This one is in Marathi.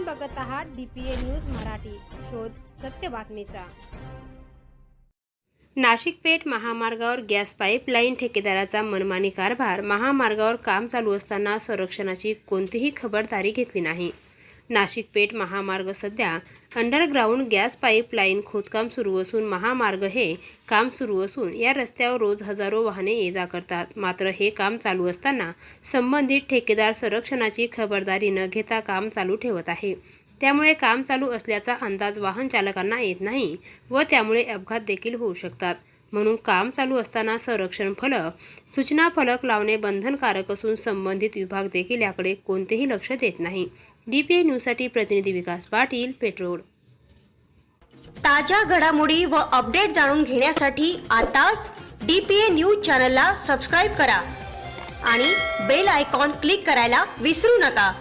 आपण बघत आहात डीपीए न्यूज मराठी. शोध सत्य बातमीचा. नाशिक पेठ महामार्गावर गॅस पाईपलाईन ठेकेदाराचा मनमानी कारभार महामार्गावर काम चालू असताना संरक्षणाची कोणतीही खबरदारी घेतली नाही. नाशिक पेठ महामार्ग सध्या अंडरग्राऊंड गॅस पाईपलाईन खोदकाम सुरू असून महामार्ग हे काम सुरू असून या रस्त्यावर रोज हजारो वाहने ये जा करतात. मात्र हे काम चालू असताना संबंधित ठेकेदार संरक्षणाची खबरदारी न घेता काम चालू ठेवत आहे. त्यामुळे काम चालू असल्याचा अंदाज वाहन चालकांना येत नाही व त्यामुळे अपघात देखील होऊ शकतात. म्हणून काम चालू असताना संरक्षण फलक सूचना फलक लावणे बंधनकारक असून संबंधित विभाग देखील याकडे कोणतेही लक्ष देत नाही. डीपीआय न्यूजसाठी प्रतिनिधी विकास पाटील पेट्रोल ताज्या घडामोडी व अपडेट जाणून घेण्यासाठी आताच डी पी ए न्यूज चॅनलला सबस्क्राईब करा आणि बेल आयकॉन क्लिक करायला विसरू नका.